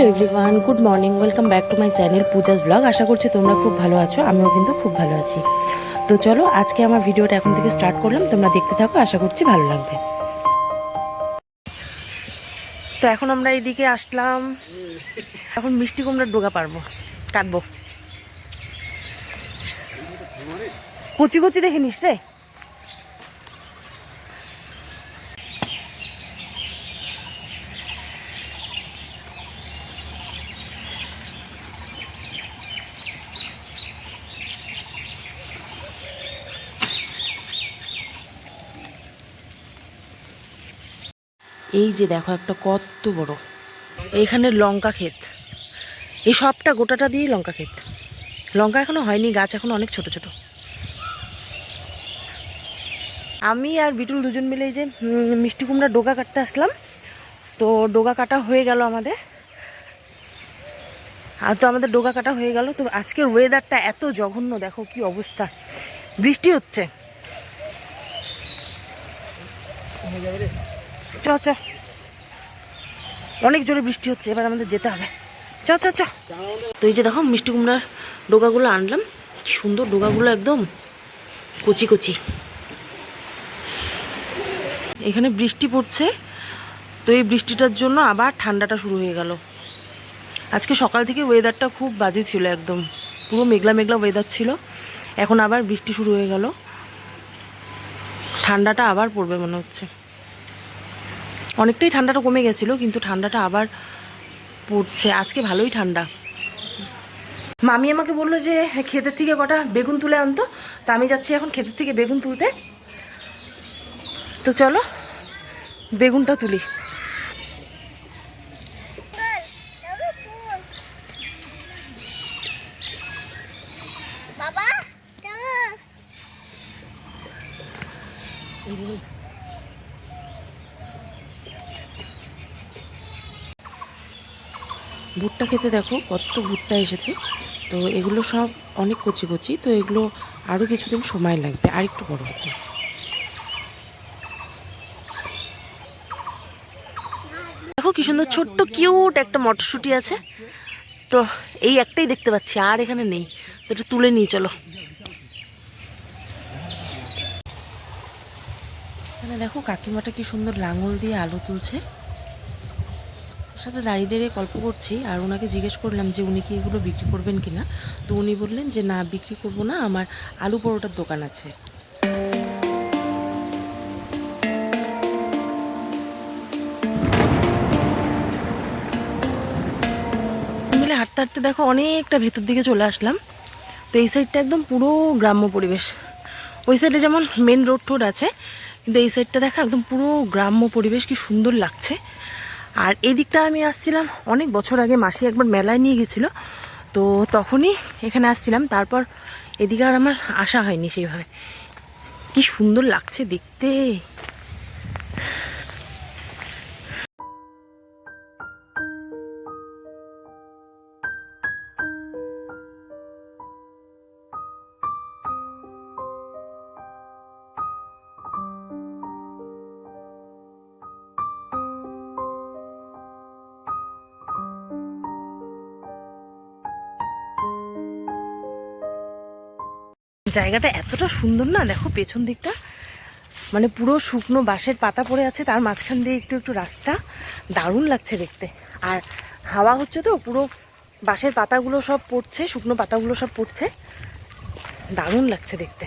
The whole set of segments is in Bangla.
Hello everyone, good morning, welcome back to my channel Puja's blog. আশা করছি তোমরা খুব ভালো আছো, আমিও কিন্তু খুব ভালো আছি। তো চলো, আজকে আমার ভিডিওটা এখন থেকে স্টার্ট করলাম, তোমরা দেখতে থাকো, আশা করছি ভালো লাগবে। তো এখন আমরা এইদিকে আসলাম। এখন মিষ্টি কুমড়ার ডোগা পারব, কাটবো। কচি কচি দেখে নিস রে। এই যে দেখো একটা কত বড়। এইখানে লঙ্কা ক্ষেত। এই সবটা গোটাটা দিয়ে লঙ্কা ক্ষেত। লঙ্কা এখনও হয়নি, গাছ এখন অনেক ছোট ছোট। আমি আর বিটুল দুজন মিলে এই যে মিষ্টি কুমড়া ডোকা কাটতে আসলাম। তো ডোকা কাটা হয়ে গেল আমাদের। আর তো আমাদের ডোকা কাটা হয়ে গেল। তো আজকের ওয়েদারটা এত জঘন্য, দেখো কি অবস্থা। বৃষ্টি হচ্ছে। চ চ। অনেক জোরে বৃষ্টি হচ্ছে, এবার আমাদের যেতে হবে। চ চ চ। তো এই যে দেখো, মিষ্টি কুমড়ার ডোকাগুলো আনলাম। কি সুন্দর ডোকাগুলো একদম। কচি কচি। এখানে বৃষ্টি পড়ছে, তো এই বৃষ্টিটার জন্য আবার ঠান্ডাটা শুরু হয়ে গেল। আজকে সকাল থেকে ওয়েদারটা খুব বাজে ছিল একদম। পুরো মেঘলা মেঘলা ওয়েদার ছিল। এখন আবার বৃষ্টি শুরু হয়ে গেল। ঠান্ডাটা আবার পড়বে মনে হচ্ছে। অনেকটাই ঠান্ডাটা কমে গেছিল, কিন্তু ঠান্ডাটা আবার পড়ছে। আজকে ভালোই ঠান্ডা। মামি আমাকে বলল যে ক্ষেতের থেকে কটা বেগুন তুলে আনতো তা আমি যাচ্ছি এখন ক্ষেতের থেকে বেগুন তুলতে। তো চলো, বেগুনটা তুলি বাবা চলো ভুট্টা খেতে দেখো কত ভুট্টা এসেছে। তো এগুলো সব অনেক কচি কচি তো এগুলো আরও কিছুদিন সময় লাগবে। আর একটু বড় হতে। দেখো কি সুন্দর ছোট্ট কিউট একটা মটরশুঁটি আছে। তো এই একটাই দেখতে পাচ্ছি আর এখানে নেই। তো এটা তুলে নিয়ে চলো। এখানে দেখো কাকিমাটা কি সুন্দর লাঙল দিয়ে আলো তুলছে। সাথে দাঁড়িয়ে দাঁড়িয়ে গল্প করছি আর ওনাকে জিজ্ঞেস করলাম যে উনি কি এগুলো বিক্রি করবেন কিনা? তো উনি বললেন যে, না, বিক্রি করব না, আমার আলু পরোটার দোকান আছে। হাঁটতে হাঁটতে দেখো অনেকটা ভেতর দিকে চলে আসলাম। তো এই সাইডটা একদম পুরো গ্রাম্য পরিবেশ। ওই সাইডে যেমন মেন রোড টোড আছে, কিন্তু এই সাইডটা দেখা একদম পুরো গ্রাম্য পরিবেশ, কি সুন্দর লাগছে। আর এদিকটা আমি আসছিলাম, অনেক বছর আগে মাসি একবার মেলায় নিয়ে গেছিল, তো তখনই এখানে আসছিলাম, তারপর এদিকে আর আমার আসা হয়নি সেইভাবে। কি সুন্দর লাগছে দেখতে। জায়গাটা এতটা সুন্দর না? দেখো পেছন দিকটা। মানে পুরো শুকনো বাঁশের পাতা পড়ে আছে, তার মাঝখান দিয়ে একটু একটু রাস্তা। দারুণ লাগছে দেখতে। আর হাওয়া হচ্ছে তো, পুরো বাঁশের পাতাগুলো সব পড়ছে, শুকনো পাতাগুলো সব পড়ছে। দারুণ লাগছে দেখতে।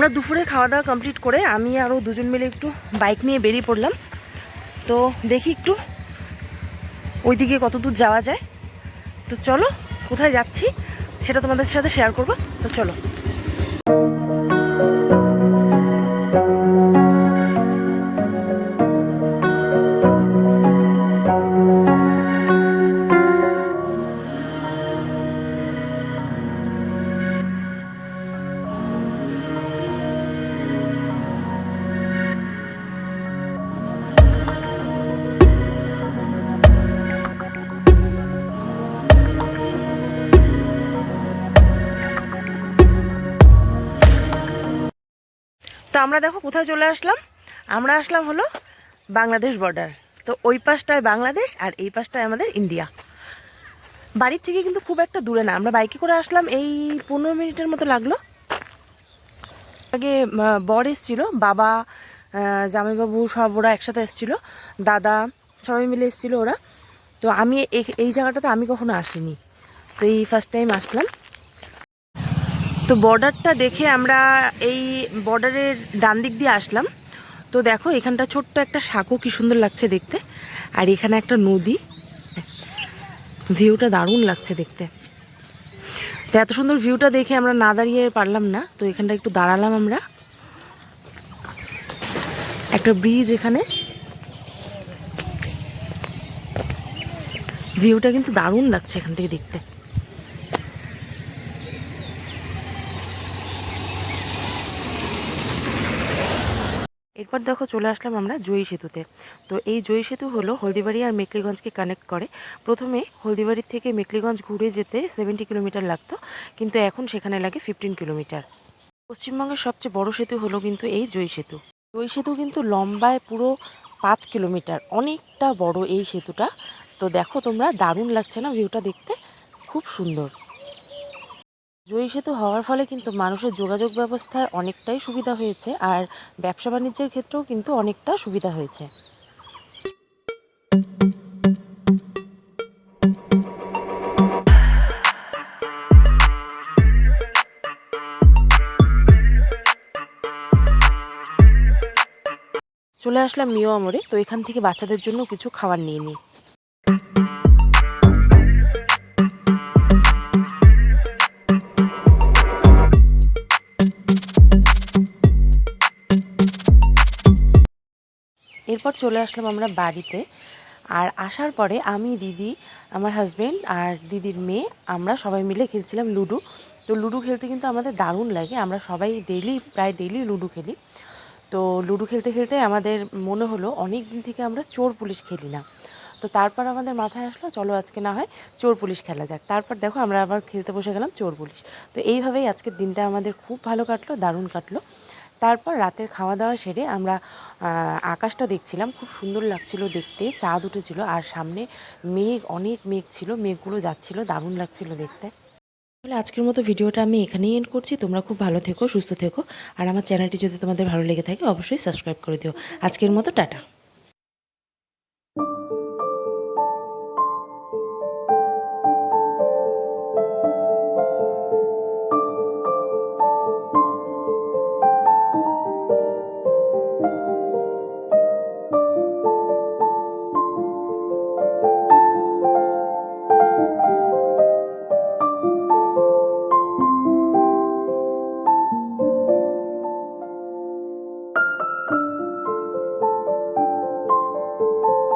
আমরা দুপুরে খাওয়া দাওয়া কমপ্লিট করে আমি আরও দুজন মিলে একটু বাইক নিয়ে বেরিয়ে পড়লাম। তো দেখি একটু ওই দিকে কত দূর যাওয়া যায়। তো চলো, কোথায় যাচ্ছি সেটা তোমাদের সাথে শেয়ার করব। তো চলো। আমরা দেখো কোথায় চলে আসলাম? আমরা আসলাম হলো বাংলাদেশ বর্ডার তো ওই পাশটায় বাংলাদেশ আর এই পাশটায় আমাদের ইন্ডিয়া বাড়ির থেকে কিন্তু খুব একটা দূরে না। আমরা বাইকে করে আসলাম, এই পনেরো মিনিটের মতো লাগল। আগে বর এসছিল, বাবা জামাইবাবু সব ওরা একসাথে এসছিল, দাদা সবাই মিলে এসছিল ওরা। তো আমি এই- জায়গাটাতে আমি কখনো আসিনি। তো এই ফার্স্ট টাইম আসলাম। তো বর্ডারটা দেখে আমরা এই বর্ডারের ডান দিক দিয়ে আসলাম। তো দেখো, এখানটা ছোট্ট একটা সাঁকো, কি সুন্দর লাগছে দেখতে। আর এখানে একটা নদী। ভিউটা দারুণ লাগছে দেখতে। তো এত সুন্দর ভিউটা দেখে আমরা না দাঁড়িয়ে পারলাম না। তো এখানটা একটু দাঁড়ালাম আমরা। একটা ব্রিজ এখানে। ভিউটা কিন্তু দারুণ লাগছে এখান থেকে দেখতে। এরপর দেখো চলে আসলাম আমরা জয়ী সেতুতে। তো এই জয়ী সেতু হলো হলদিবাড়ি আর মেকলিগঞ্জকে কানেক্ট করে। প্রথমে হলদিবাড়ির থেকে মেকলিগঞ্জ ঘুরে যেতে সেভেন্টি কিলোমিটার লাগতো, কিন্তু এখন সেখানে লাগে ফিফটিন কিলোমিটার। পশ্চিমবঙ্গের সবচেয়ে বড় সেতু হলো কিন্তু এই জয়ী সেতু। জয়ী সেতু কিন্তু লম্বায় পুরো পাঁচ কিলোমিটার, অনেকটা বড় এই সেতুটা। তো দেখো তোমরা দারুণ লাগছে না ভিউটা দেখতে? খুব সুন্দর। জয়ী সেতু হওয়ার ফলে কিন্তু মানুষের যোগাযোগ ব্যবস্থায় অনেকটাই সুবিধা হয়েছে আর ব্যবসা বাণিজ্যের ক্ষেত্রেও কিন্তু অনেকটা সুবিধা হয়েছে। চলে আসলাম মিও আমরে, তো এখান থেকে বাচ্চাদের জন্য কিছু খাবার নিয়ে নিই। এরপর চলে আসলাম আমরা বাড়িতে। আর আসার পরে আমি, দিদি, আমার হাজবেন্ড আর দিদির মেয়ে, আমরা সবাই মিলে খেলছিলাম লুডো। তো লুডো খেলতে কিন্তু আমাদের দারুণ লাগে। আমরা সবাই ডেলি প্রায় ডেইলি লুডো খেলি। তো লুডো খেলতে খেলতে আমাদের মনে হলো অনেক দিন থেকে আমরা চোর পুলিশ খেলি না। তো তারপর আমাদের মাথায় আসলো, চলো আজকে না হয় চোর পুলিশ খেলা যাক। তারপর দেখো আমরা আবার খেলতে বসে গেলাম চোর পুলিশ। তো এইভাবেই আজকের দিনটা আমাদের খুব ভালো কাটলো, দারুণ কাটলো। তারপর রাতের খাওয়া দাওয়া সেরে আমরা আকাশটা দেখছিলাম। খুব সুন্দর লাগছিল দেখতে, চাঁদ উঠেছিল আর সামনে মেঘ, অনেক মেঘ ছিল, মেঘগুলো যাচ্ছিল, দারুণ লাগছিল দেখতে। তাহলে আজকের মতো ভিডিওটা আমি এখানেই এন্ড করছি। তোমরা খুব ভালো থেকো, সুস্থ থেকো। আর আমার চ্যানেলটি যদি তোমাদের ভালো লেগে থাকে, অবশ্যই সাবস্ক্রাইব করে দিও। আজকের মতো টাটা।